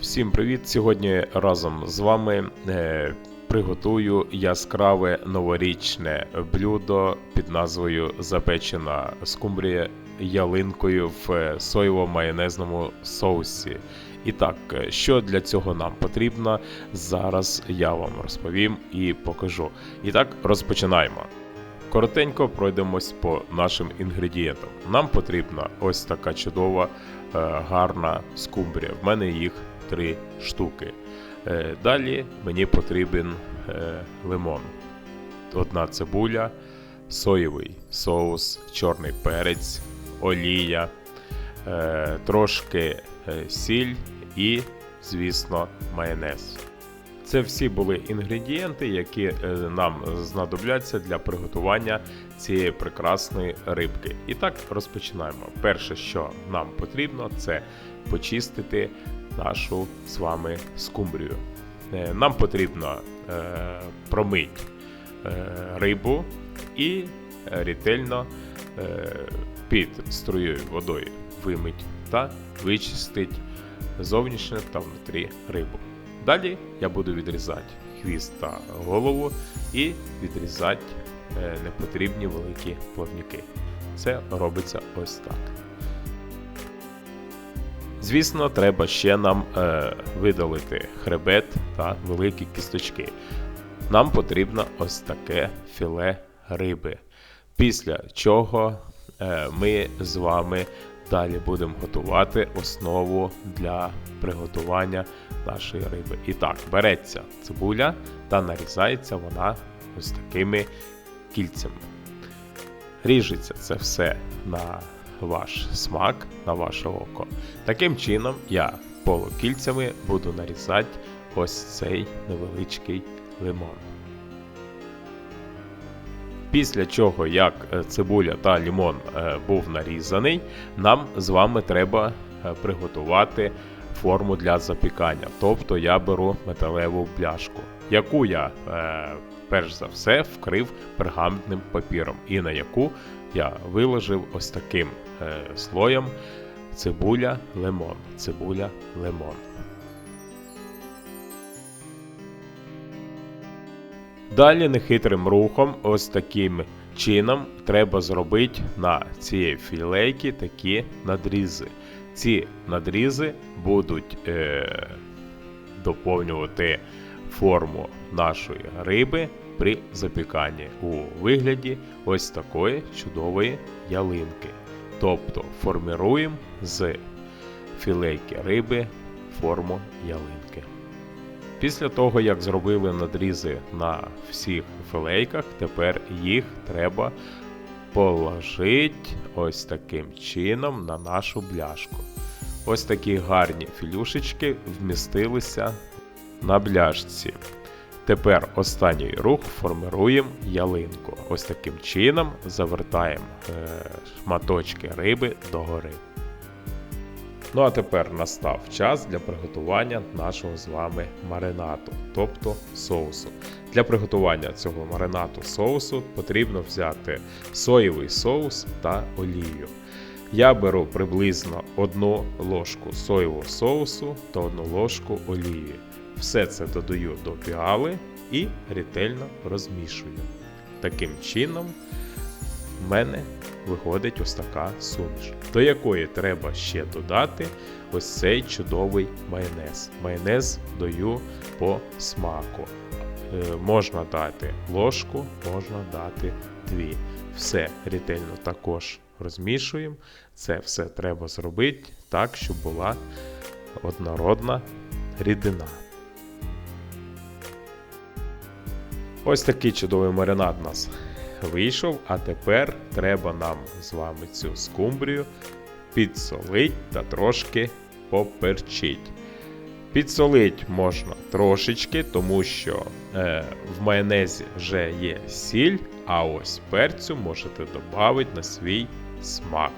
Всім привіт! Сьогодні разом з вами е, приготую яскраве новорічне блюдо під назвою Запечена скумбрія ялинкою в соєво-майонезному соусі. І так, е, що для цього нам потрібно, зараз я вам розповім і покажу. І так, розпочинаємо. Коротенько пройдемось по нашим інгредієнтам. Нам потрібна ось така чудова, е, гарна скумбрія. В мене їх три штуки. Е, Далі мені потрібен е, лимон, одна цибуля, соєвий соус, чорний перець, олія, е, трошки сіль і, звісно, майонез. Це всі були інгредієнти, які нам знадобляться для приготування цієї прекрасної рибки. І так розпочинаємо. Перше, що нам потрібно, це почистити нашу з вами скумбрію. Е, Нам потрібно е, промити е, рибу і ретельно під струєю водою вимить та вичистити зовнішнє та внутрі рибу. Далі я буду відрізати хвіст та голову і відрізати непотрібні великі плавники. Це робиться ось так. Звісно, треба ще нам е, видалити хребет та великі кісточки. Нам потрібно ось таке філе риби. Після чого е, ми з вами далі будемо готувати основу для приготування нашої риби. І так, береться цибуля та нарізається вона ось такими кільцями. Ріжеться це все на ваш смак, на ваше око. Таким чином, я полукільцями буду нарізати ось цей невеличкий лимон. Після чого, як е, цибуля та лимон е, був нарізаний, нам з вами треба е, приготувати форму для запікання. Тобто я беру металеву пляшку, яку я перш за все вкрив пергаментним папіром, і на яку я виложив ось таким слоєм цибуля лимон. Цибуля лимон. Далі нехитрим рухом, ось таким чином, треба зробити на цієї філейки такі надрізи. Ці надрізи будуть е, доповнювати форму нашої риби при запіканні у вигляді ось такої чудової ялинки. Тобто формируємо з філейки риби форму ялинки. Після того, як зробили надрізи на всіх філейках, тепер їх треба положити ось таким чином на нашу бляшку. Ось такі гарні філюшечки вмістилися на бляшці. Тепер останній рух формируємо ялинку. Ось таким чином завертаємо е, шматочки риби догори. Ну а тепер настав час для приготування нашого з вами маринату, тобто соусу. Для приготування цього маринату соусу потрібно взяти соєвий соус та олію. Я беру приблизно одну ложку соєвого соусу та одну ложку олії. Все це додаю до піали і ретельно розмішую. Таким чином, в мене виходить ось така суміш, до якої треба ще додати ось цей чудовий майонез. Майонез даю по смаку. Е, можна дати ложку, можна дати дві. Все ретельно також розмішуємо. Це все треба зробити так, щоб була однородна рідина. Ось такий чудовий маринад у нас вийшов, а тепер треба нам з вами цю скумбрію підсолить та трошки поперчить. Підсолить можна трошечки, тому що е, в майонезі вже є сіль, а ось перцю можете додати на свій смак.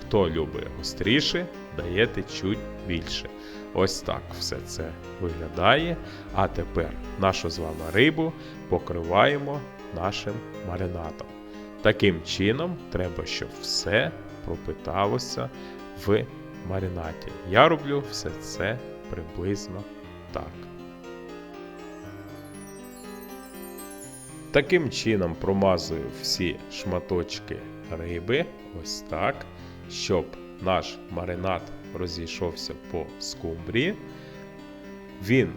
Хто любить гостріше, даєте чуть більше. Ось так все це виглядає. А тепер нашу з вами рибу покриваємо нашим маринадом. Таким чином, треба, щоб все пропиталося в маринаді. Я роблю все це приблизно так. Таким чином промазую всі шматочки риби, ось так, щоб наш маринад розійшовся по скумбрії. Він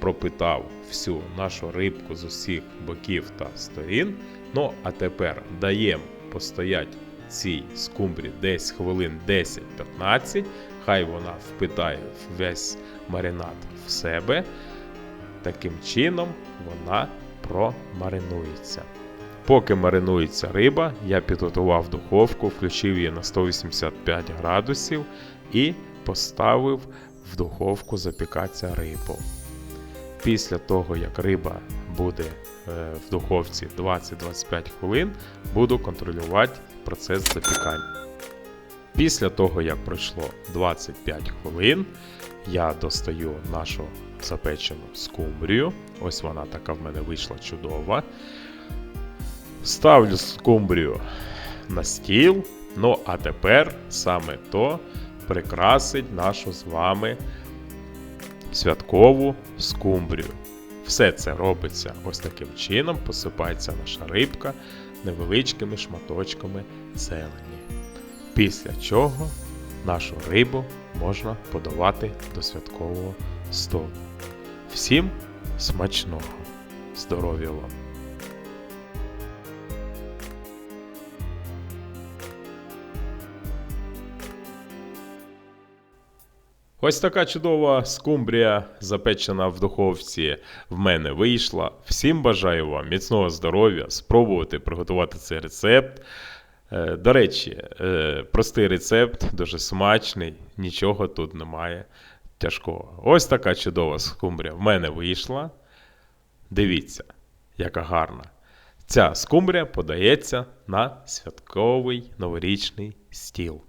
пропитав всю нашу рибку з усіх боків та сторін. Ну, а тепер даємо постоять цій скумбрі десь хвилин 10-15. Хай вона впитає весь маринад в себе. Таким чином вона промаринується. Поки маринується риба, я підготував духовку, включив її на 185 градусів і поставив в духовку запікатися рибу. Після того, як риба буде е, в духовці 20-25 хвилин, буду контролювати процес запікання. Після того, як пройшло 25 хвилин, я достаю нашу запечену скумбрію. Ось вона така в мене вийшла чудова. Ставлю скумбрію на стіл. Ну, а тепер саме то прикрасить нашу з вами святкову скумбрію. Все це робиться ось таким чином, посипається наша рибка невеличкими шматочками зелені. Після чого нашу рибу можна подавати до святкового столу. Всім смачного! Здоров'я вам! Ось така чудова скумбрія, запечена в духовці, в мене вийшла. Всім бажаю вам міцного здоров'я, спробувати приготувати цей рецепт. Е, До речі, е, простий рецепт, дуже смачний, нічого тут немає тяжкого. Ось така чудова скумбрія в мене вийшла. Дивіться, яка гарна. Ця скумбрія подається на святковий новорічний стіл.